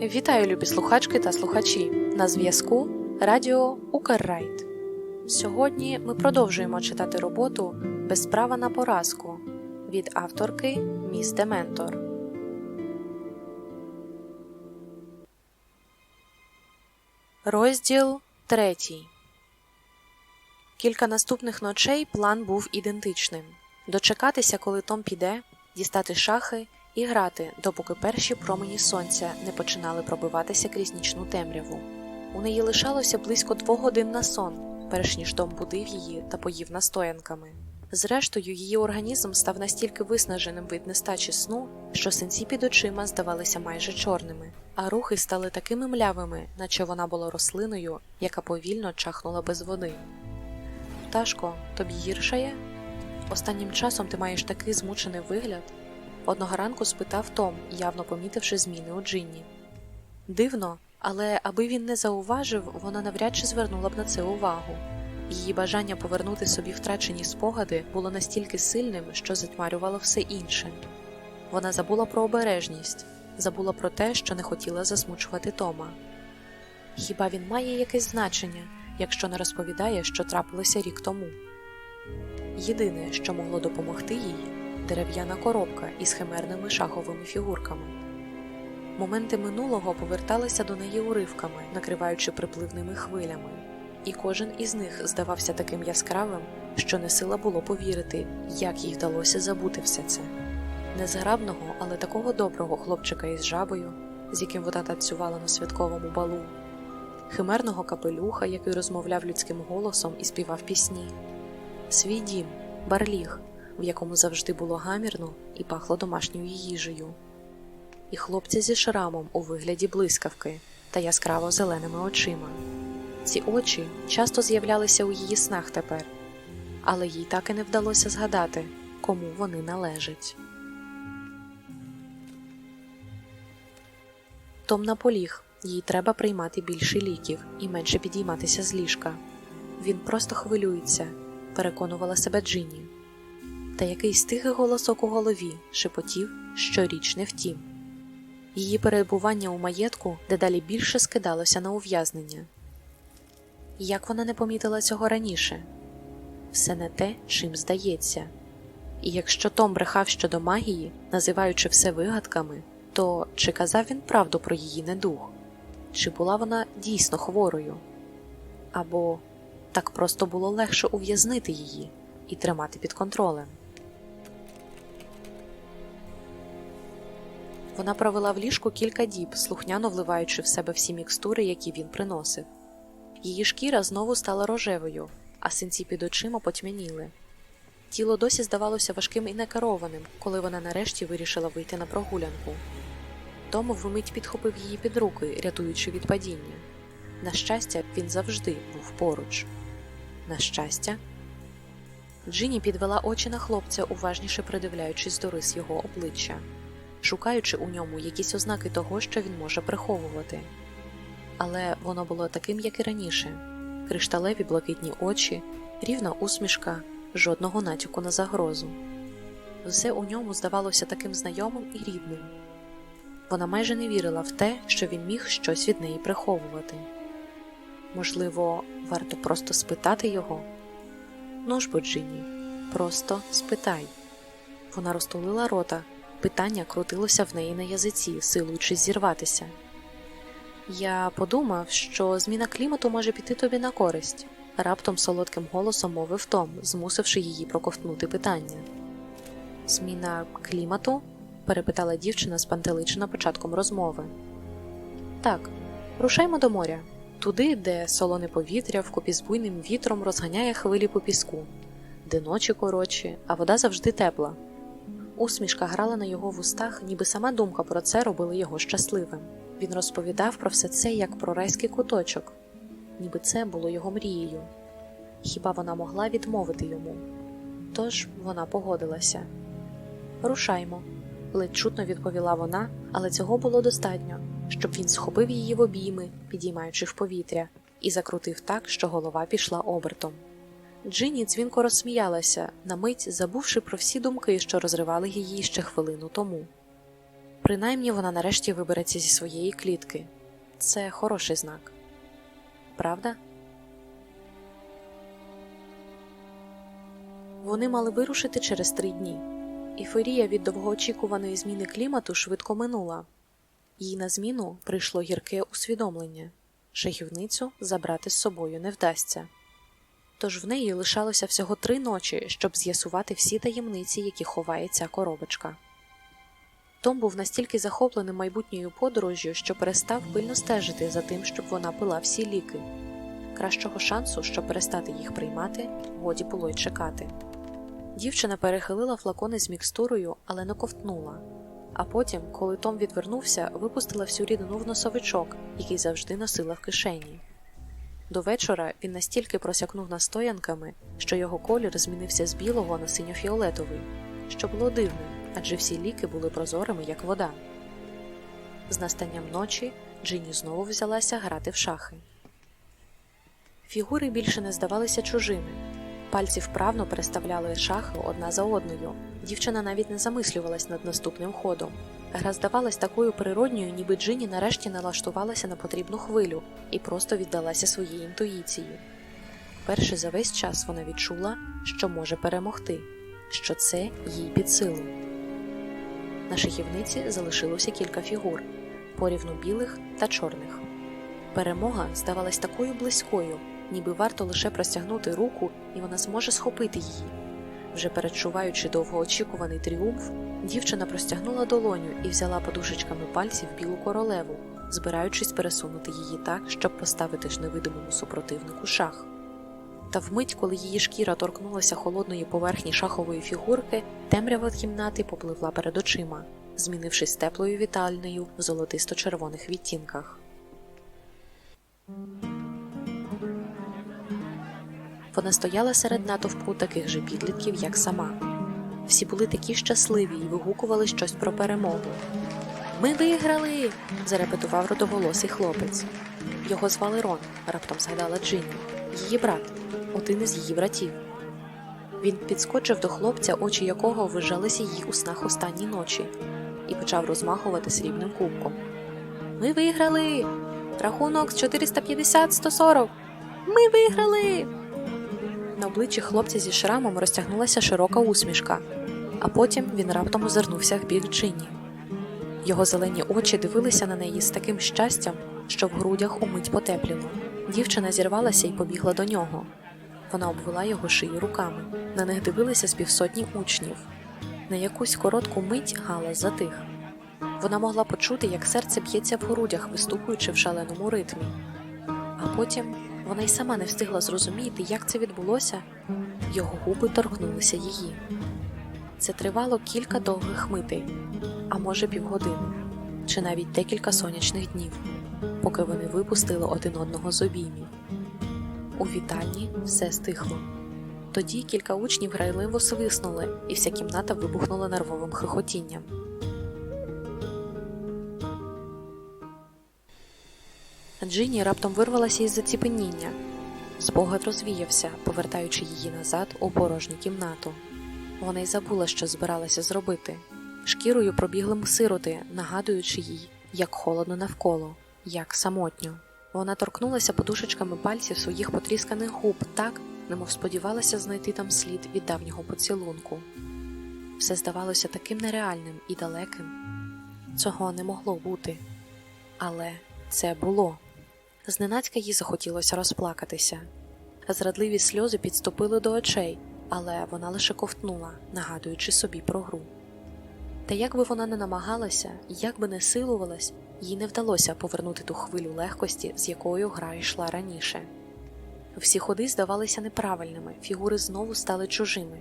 Вітаю, любі слухачки та слухачі! На зв'язку Радіо Укррайт. Сьогодні ми продовжуємо читати роботу Без права на поразку від авторки Міс Дементор. Розділ третій. Кілька наступних ночей план був ідентичним: дочекатися, коли Том піде, дістати шахи і грати, допоки перші промені сонця не починали пробиватися крізь нічну темряву. У неї лишалося близько двох годин на сон, перш ніж Том будив її та поїв настоянками. Зрештою, її організм став настільки виснаженим від нестачі сну, що синці під очима здавалися майже чорними, а рухи стали такими млявими, наче вона була рослиною, яка повільно чахнула без води. Пташко, тобі гіршає? Останнім часом ти маєш такий змучений вигляд. Одного ранку спитав Том, явно помітивши зміни у Джинні. Дивно, але аби він не зауважив, вона навряд чи звернула б на це увагу. Її бажання повернути собі втрачені спогади було настільки сильним, що затьмарювало все інше. Вона забула про обережність, забула про те, що не хотіла засмучувати Тома. Хіба він має якесь значення, якщо не розповідає, що трапилося рік тому? Єдине, що могло допомогти їй дерев'яна коробка із химерними шаховими фігурками. Моменти минулого поверталися до неї уривками, накриваючи припливними хвилями, і кожен із них здавався таким яскравим, що не сила було повірити, як їй вдалося забути все це. Незграбного, але такого доброго хлопчика із жабою, з яким вона танцювала на святковому балу, химерного капелюха, який розмовляв людським голосом і співав пісні, свій дім, барліг, в якому завжди було гамірно і пахло домашньою їжею, і хлопця зі шрамом у вигляді блискавки та яскраво зеленими очима. Ці очі часто з'являлися у її снах тепер, але їй так і не вдалося згадати, кому вони належать. Том наполіг, їй треба приймати більше ліків і менше підійматися з ліжка. Він просто хвилюється, переконувала себе Джинні. Та якийсь тихий голосок у голові шепотів, що річ не втім. Її перебування у маєтку дедалі більше скидалося на ув'язнення. Як вона не помітила цього раніше? Все не те, чим здається. І якщо Том брехав щодо магії, називаючи все вигадками, то чи казав він правду про її недуг? Чи була вона дійсно хворою? Або так просто було легше ув'язнити її і тримати під контролем? Вона провела в ліжку кілька діб, слухняно вливаючи в себе всі мікстури, які він приносив. Її шкіра знову стала рожевою, а синці під очима потьмяніли. Тіло досі здавалося важким і некерованим, коли вона нарешті вирішила вийти на прогулянку. Том вмить підхопив її під руки, рятуючи від падіння. На щастя, він завжди був поруч. На щастя, Джині підвела очі на хлопця, уважніше придивляючись до рис його обличчя, шукаючи у ньому якісь ознаки того, що він може приховувати. Але воно було таким, як і раніше кришталеві блакитні очі, рівна усмішка, жодного натяку на загрозу. Все у ньому здавалося таким знайомим і рідним. Вона майже не вірила в те, що він міг щось від неї приховувати. Можливо, варто просто спитати його? Ну ж бо, Джинні, просто спитай. Вона розтулила рота, питання крутилося в неї на язиці, силуючись зірватися. Я подумав, що зміна клімату може піти тобі на користь, раптом солодким голосом мовив Том, змусивши її проковтнути питання. Зміна клімату? перепитала дівчина, спантеличена початком розмови. Так, рушаймо до моря, туди, де солоне повітря вкупі з буйним вітром розганяє хвилі по піску, де ночі коротші, а вода завжди тепла. Усмішка грала на його вустах, ніби сама думка про це робила його щасливим. Він розповідав про все це як про райський куточок, ніби це було його мрією. Хіба вона могла відмовити йому? Тож вона погодилася. Рушаймо, ледь чутно відповіла вона, але цього було достатньо, щоб він схопив її в обійми, підіймаючи в повітря, і закрутив так, що голова пішла обертом. Джині дзвінко розсміялася, на мить забувши про всі думки, що розривали її ще хвилину тому. Принаймні вона нарешті вибереться зі своєї клітки. Це хороший знак. Правда? Вони мали вирушити через три дні. Ейфорія від довгоочікуваної зміни клімату швидко минула. Їй на зміну прийшло гірке усвідомлення шахівницю забрати з собою не вдасться. Тож в неї лишалося всього три ночі, щоб з'ясувати всі таємниці, які ховає ця коробочка. Том був настільки захоплений майбутньою подорожжю, що перестав пильно стежити за тим, щоб вона пила всі ліки. Кращого шансу, щоб перестати їх приймати, годі було й чекати. Дівчина перехилила флакони з мікстурою, але не ковтнула. А потім, коли Том відвернувся, випустила всю рідину в носовичок, який завжди носила в кишені. До вечора він настільки просякнув настоянками, що його колір змінився з білого на синьо-фіолетовий, що було дивним, адже всі ліки були прозорими, як вода. З настанням ночі Джині знову взялася грати в шахи. Фігури більше не здавалися чужими. Пальці вправно переставляли шахи одна за одною. Дівчина навіть не замислювалась над наступним ходом. Гра здавалась такою природньою, ніби Джині нарешті налаштувалася на потрібну хвилю і просто віддалася своїй інтуїції. Перше за весь час вона відчула, що може перемогти, що це їй під силу. На шахівниці залишилося кілька фігур порівну білих та чорних. Перемога здавалась такою близькою, ніби варто лише простягнути руку, і вона зможе схопити її. Вже передчуваючи довгоочікуваний тріумф, дівчина простягнула долоню і взяла подушечками пальців білу королеву, збираючись пересунути її так, щоб поставити ж невидимому супротивнику шах. Та вмить, коли її шкіра торкнулася холодної поверхні шахової фігурки, темрява кімнати попливла перед очима, змінившись теплою вітальною в золотисто-червоних відтінках. Вона стояла серед натовпу таких же підлітків, як сама. Всі були такі щасливі і вигукували щось про перемогу. Ми виграли! зарепетував родоголосий хлопець. Його звали Рон, раптом згадала Джинні, її брат, один із її братів. Він підскочив до хлопця, очі якого вижалися їй у снах останні ночі, і почав розмахувати срібним кубком. Ми виграли! Рахунок з 450-140! Ми виграли! На обличчі хлопця зі шрамом розтягнулася широка усмішка, а потім він раптом озирнувся в бік Джинні. Його зелені очі дивилися на неї з таким щастям, що в грудях умить потепліло. Дівчина зірвалася і побігла до нього. Вона обвела його шию руками. На них дивилися з півсотні учнів. На якусь коротку мить галас затих. Вона могла почути, як серце б'ється в грудях, вистукуючи в шаленому ритмі. А потім вона й сама не встигла зрозуміти, як це відбулося, його губи торкнулися її. Це тривало кілька довгих митей, а може півгодини, чи навіть декілька сонячних днів, поки вони випустили один одного з обіймів. У вітальні все стихло. Тоді кілька учнів грайливо свиснули, і вся кімната вибухнула нервовим хихотінням. Джині раптом вирвалася із заціпеніння. Спогад розвіявся, повертаючи її назад у порожню кімнату. Вона й забула, що збиралася зробити. Шкірою пробігли сироти, нагадуючи їй, як холодно навколо, як самотньо. Вона торкнулася подушечками пальців своїх потрісканих губ так, немов сподівалася знайти там слід від давнього поцілунку. Все здавалося таким нереальним і далеким. Цього не могло бути. Але це було. Зненацька їй захотілося розплакатися. Зрадливі сльози підступили до очей, але вона лише ковтнула, нагадуючи собі про гру. Та як би вона не намагалася, як би не силувалась, їй не вдалося повернути ту хвилю легкості, з якою гра йшла раніше. Всі ходи здавалися неправильними, фігури знову стали чужими.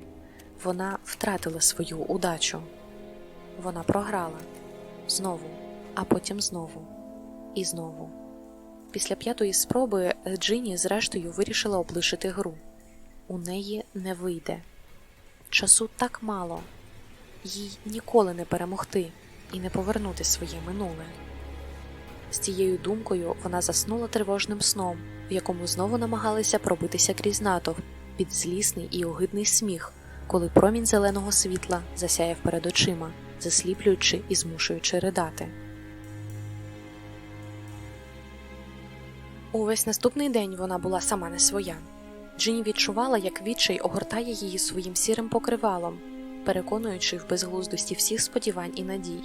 Вона втратила свою удачу. Вона програла знову, а потім знову і знову. Після п'ятої спроби Джині, зрештою, вирішила облишити гру. У неї не вийде. Часу так мало, їй ніколи не перемогти і не повернути своє минуле. З цією думкою вона заснула тривожним сном, в якому знову намагалися пробитися крізь натовп під злісний і огидний сміх, коли промінь зеленого світла засяяв перед очима, засліплюючи і змушуючи ридати. Увесь наступний день вона була сама не своя. Джині відчувала, як відчай огортає її своїм сірим покривалом, переконуючи в безглуздості всіх сподівань і надій.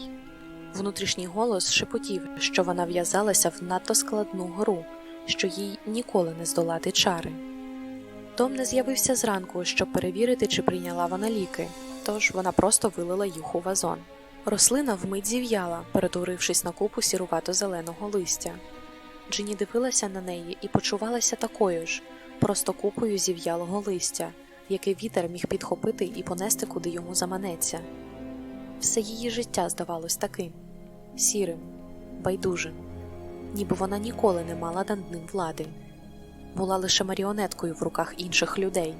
Внутрішній голос шепотів, що вона в'язалася в надто складну гру, що їй ніколи не здолати чари. Том не з'явився зранку, щоб перевірити, чи прийняла вона ліки, тож вона просто вилила їх у вазон. Рослина вмить зів'яла, перетворившись на купу сірувато-зеленого листя. Джині дивилася на неї і почувалася такою ж, просто купою зів'ялого листя, яке вітер міг підхопити і понести, куди йому заманеться. Все її життя здавалось таким сірим, байдужим, ніби вона ніколи не мала над ним влади, була лише маріонеткою в руках інших людей.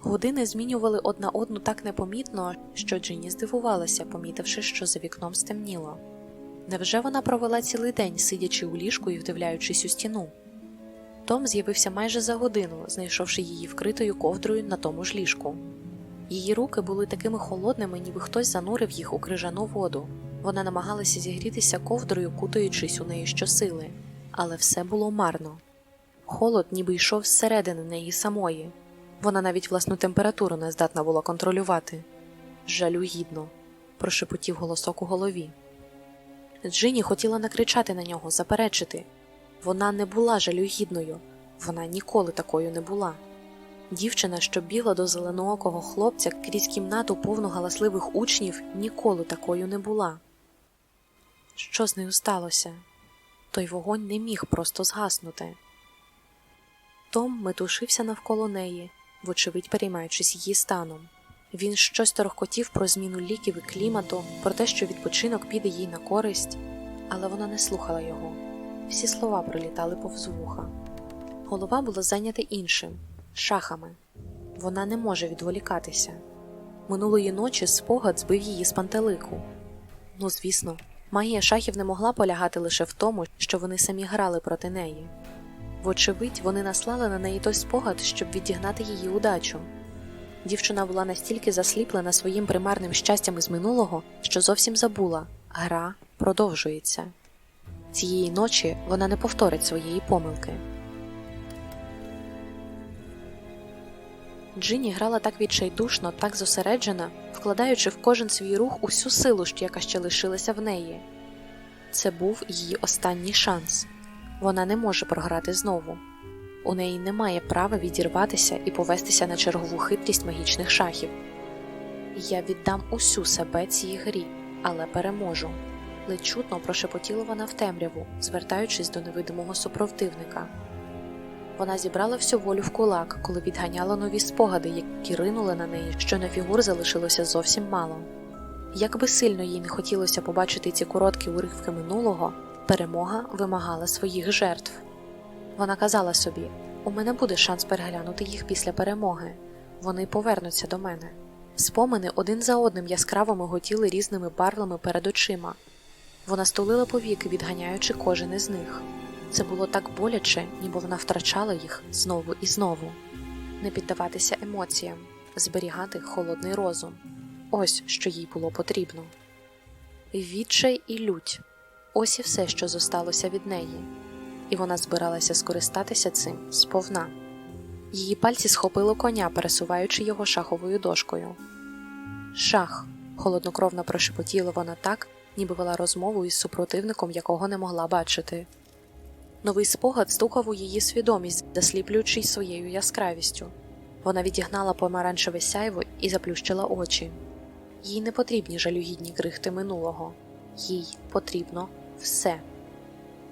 Години змінювали одна одну так непомітно, що Джині здивувалася, помітивши, що за вікном стемніло. Невже вона провела цілий день, сидячи у ліжку і вдивляючись у стіну? Том з'явився майже за годину, знайшовши її вкритою ковдрою на тому ж ліжку. Її руки були такими холодними, ніби хтось занурив їх у крижану воду. Вона намагалася зігрітися ковдрою, кутаючись у неї щосили, але все було марно. Холод ніби йшов зсередини неї самої. Вона навіть власну температуру не здатна була контролювати. Жалюгідно, прошепотів голосок у голові. Джині хотіла накричати на нього, заперечити. Вона не була жалюгідною, вона ніколи такою не була. Дівчина, що бігла до зеленоокого хлопця крізь кімнату повну галасливих учнів, ніколи такою не була. Що з нею сталося? Той вогонь не міг просто згаснути. Том метушився навколо неї, вочевидь переймаючись її станом. Він щось торохкотів про зміну ліків і клімату, про те, що відпочинок піде їй на користь, але вона не слухала його. Всі слова пролітали повз вуха. Голова була зайнята іншим шахами. Вона не може відволікатися. Минулої ночі спогад збив її з пантелику. Ну, звісно, магія шахів не могла полягати лише в тому, що вони самі грали проти неї. Вочевидь, вони наслали на неї той спогад, щоб відігнати її удачу. Дівчина була настільки засліплена своїм примарним щастям із минулого, що зовсім забула гра продовжується. Цієї ночі вона не повторить своєї помилки. Джині грала так відчайдушно, так зосереджена, вкладаючи в кожен свій рух усю силу, яка ще лишилася в неї. Це був її останній шанс. Вона не може програти знову. У неї немає права відірватися і повестися на чергову хитрість магічних шахів. Я віддам усю себе цій грі, але переможу. Ледь чутно прошепотіла вона в темряву, звертаючись до невидимого супротивника. Вона зібрала всю волю в кулак, коли відганяла нові спогади, які ринули на неї, що на фігур залишилося зовсім мало. Як би сильно їй не хотілося побачити ці короткі уривки минулого, перемога вимагала своїх жертв. Вона казала собі: у мене буде шанс переглянути їх після перемоги, вони повернуться до мене. Спомини один за одним яскраво миготіли різними барвами перед очима. Вона стулила повіки, відганяючи кожен із них. Це було так боляче, ніби вона втрачала їх знову і знову. Не піддаватися емоціям, зберігати холодний розум. Ось що їй було потрібно. Відчай і лють ось і все, що зосталося від неї, і вона збиралася скористатися цим сповна. Її пальці схопили коня, пересуваючи його шаховою дошкою. Шах, холоднокровно прошепотіла вона так, ніби вела розмову із супротивником, якого не могла бачити. Новий спогад стукав у її свідомість, засліплюючи своєю яскравістю. Вона відігнала помаранчеве сяйво і заплющила очі. Їй не потрібні жалюгідні крихти минулого, їй потрібно все.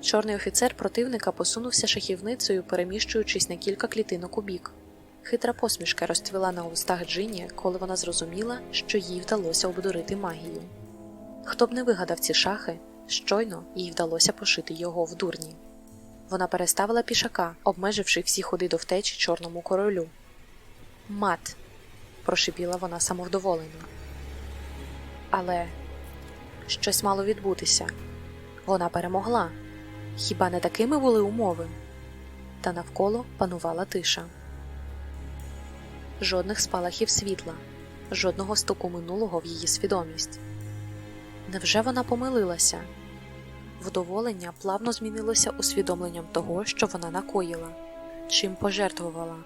Чорний офіцер противника посунувся шахівницею, переміщуючись на кілька клітинок у бік. Хитра посмішка розцвіла на устах Джині, коли вона зрозуміла, що їй вдалося обдурити магію. Хто б не вигадав ці шахи, щойно їй вдалося пошити його в дурні. Вона переставила пішака, обмеживши всі ходи до втечі чорному королю. Мат, прошипіла вона самовдоволено. Але щось мало відбутися. Вона перемогла. Хіба не такими були умови? Та навколо панувала тиша. Жодних спалахів світла, жодного стоку минулого в її свідомість. Невже вона помилилася? Вдоволення плавно змінилося усвідомленням того, що вона накоїла, чим пожертвувала.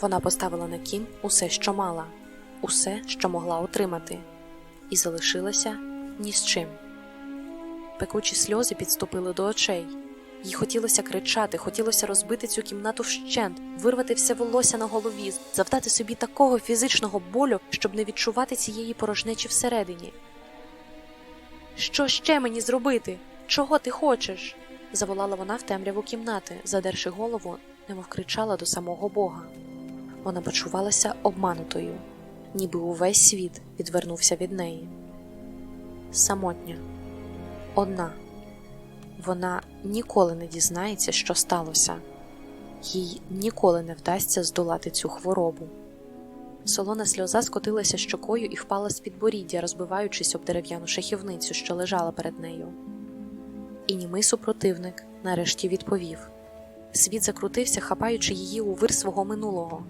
Вона поставила на кін усе, що мала, усе, що могла отримати, і залишилася ні з чим. Пекучі сльози підступили до очей. Їй хотілося кричати, хотілося розбити цю кімнату вщент, вирвати все волосся на голові, завдати собі такого фізичного болю, щоб не відчувати цієї порожнечі всередині. Що ще мені зробити? Чого ти хочеш? заволала вона в темряву кімнати, задерши голову, немов кричала до самого Бога. Вона почувалася обманутою, ніби увесь світ відвернувся від неї. Самотня, одна. Вона ніколи не дізнається, що сталося, їй ніколи не вдасться здолати цю хворобу. Солона сльоза скотилася щокою і впала з підборіддя, розбиваючись об дерев'яну шахівницю, що лежала перед нею. І німий супротивник нарешті відповів світ закрутився, хапаючи її у вир свого минулого.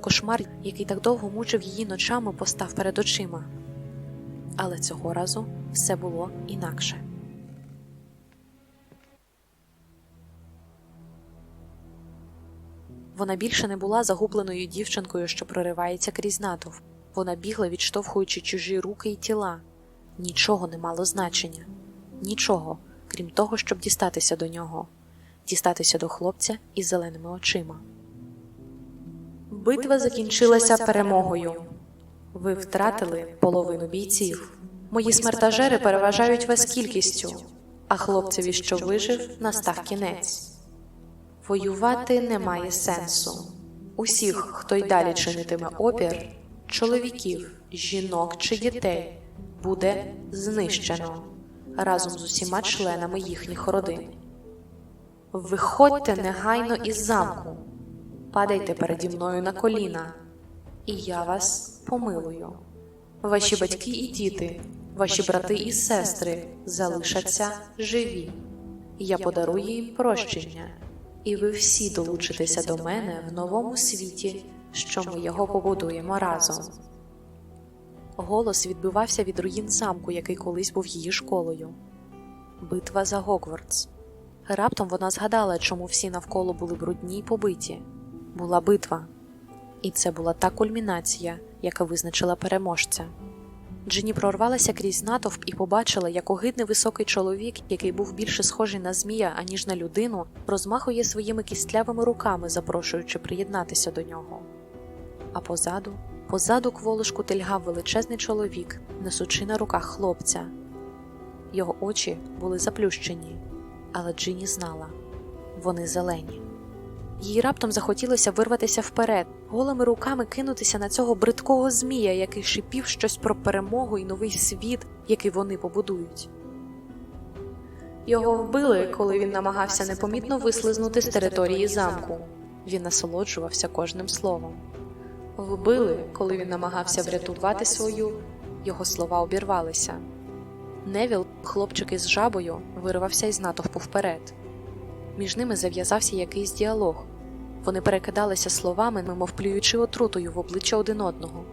Кошмар, який так довго мучив її ночами, постав перед очима. Але цього разу все було інакше. Вона більше не була загубленою дівчинкою, що проривається крізь натовп. Вона бігла, відштовхуючи чужі руки і тіла. Нічого не мало значення, нічого, крім того, щоб дістатися до нього, дістатися до хлопця із зеленими очима. Битва закінчилася перемогою. Ви втратили половину бійців. Мої смертажери переважають вас кількістю, а хлопцеві, що вижив, настав кінець. Воювати немає сенсу. Усіх, хто й далі чинитиме опір, чоловіків, жінок чи дітей, буде знищено разом з усіма членами їхніх родин. Виходьте негайно із замку, падайте переді мною на коліна, і я вас помилую. Ваші батьки і діти, ваші брати і сестри залишаться живі. Я подарую їм прощення і ви всі долучитеся до мене в новому світі, що ми його побудуємо разом. Голос відбивався від руїн замку, який колись був її школою. Битва за Гогвардс. Раптом вона згадала, чому всі навколо були брудні й побиті. Була битва, і це була та кульмінація, яка визначила переможця. Джині прорвалася крізь натовп і побачила, як огидний високий чоловік, який був більше схожий на змія, аніж на людину, розмахує своїми кістлявими руками, запрошуючи приєднатися до нього. А позаду, позаду кволишку тельгав величезний чоловік, несучи на руках хлопця. Його очі були заплющені, але Джині знала вони зелені. Їй раптом захотілося вирватися вперед, голими руками кинутися на цього бридкого змія, який шипів щось про перемогу і новий світ, який вони побудують. Його вбили, коли він намагався непомітно вислизнути з території замку. Він насолоджувався кожним словом. Вбили, коли він намагався врятувати свою, його слова обірвалися. Невіл, хлопчик із жабою, вирвався із натовпу вперед. Між ними зав'язався якийсь діалог. Вони перекидалися словами, немов плюючи отрутою в обличчя один одного.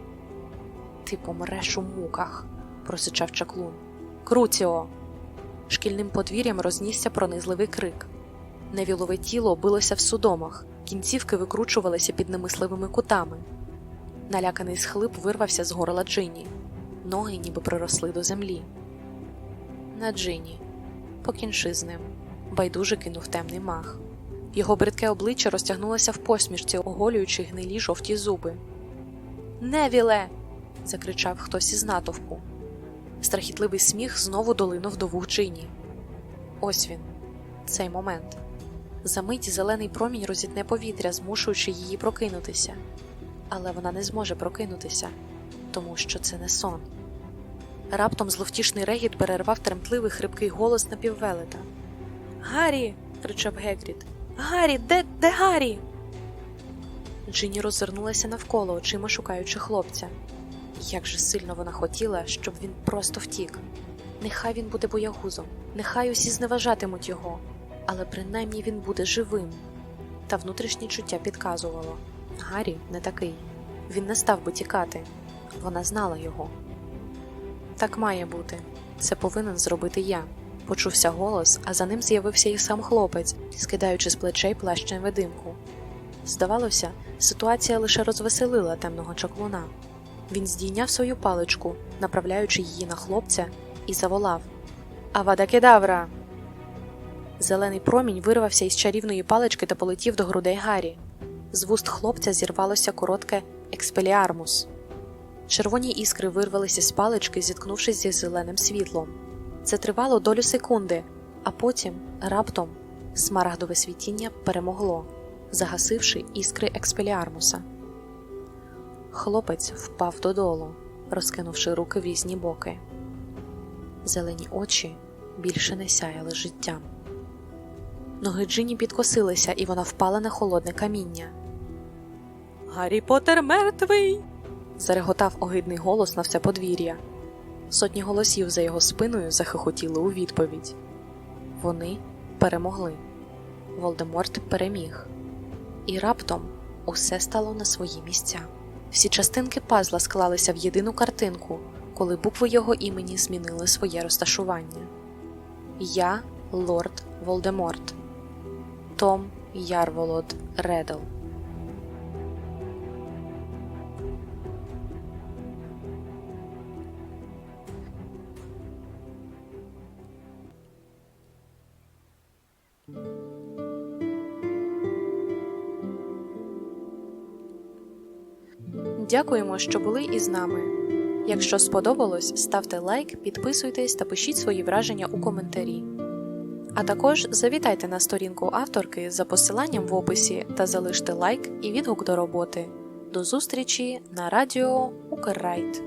Ти помреш у муках, просичав чаклун. Круціо. Шкільним подвір'ям рознісся пронизливий крик. Невілове тіло билося в судомах, кінцівки викручувалися під немисливими кутами. Наляканий схлип вирвався з горла Джині. Ноги ніби приросли до землі. На Джині. Покінчи з ним байдуже кинув темний мах. Його бридке обличчя розтягнулося в посмішці, оголюючи гнилі жовті зуби. Невіле. закричав хтось із натовпу. Страхітливий сміх знову долинув до вух. Ось він, цей момент. Замить зелений промінь розітне повітря, змушуючи її прокинутися. Але вона не зможе прокинутися, тому що це не сон. Раптом зловтішний регіт перервав тремтливий хрипкий голос напіввелета. Гаррі. кричав Гегрід. Гаррі, де де Гаррі? Джині роззирнулася навколо, очима шукаючи хлопця. Як же сильно вона хотіла, щоб він просто втік. Нехай він буде боягузом, нехай усі зневажатимуть його, але принаймні він буде живим. Та внутрішнє чуття підказувало Гаррі не такий. Він не став би тікати, Вона знала його. Так має бути. Це повинен зробити я. Почувся голос, а за ним з'явився і сам хлопець, скидаючи з плечей плащ невидимку. Здавалося, ситуація лише розвеселила темного чаклуна. Він здійняв свою паличку, направляючи її на хлопця, і заволав Авада кедавра! Зелений промінь вирвався із чарівної палички та полетів до грудей Гаррі. З вуст хлопця зірвалося коротке експеліармус. Червоні іскри вирвалися з палички, зіткнувшись зі зеленим світлом. Це тривало долю секунди, а потім, раптом, смарагдове світіння перемогло, загасивши іскри експеліармуса. Хлопець впав додолу, розкинувши руки в різні боки. Зелені очі більше не сяяли життям. Ноги Джині підкосилися, і вона впала на холодне каміння. Гаррі Поттер мертвий. зареготав огидний голос на все подвір'я. Сотні голосів за його спиною захихотіли у відповідь. Вони перемогли. Волдеморт переміг. І раптом усе стало на свої місця. Всі частинки пазла склалися в єдину картинку, коли букви його імені змінили своє розташування. Я лорд Волдеморт. Том Ярволод Редл. Дякуємо, що були із нами. Якщо сподобалось, ставте лайк, підписуйтесь та пишіть свої враження у коментарі. А також завітайте на сторінку авторки за посиланням в описі та залиште лайк і відгук до роботи. До зустрічі на радіо Укррайт.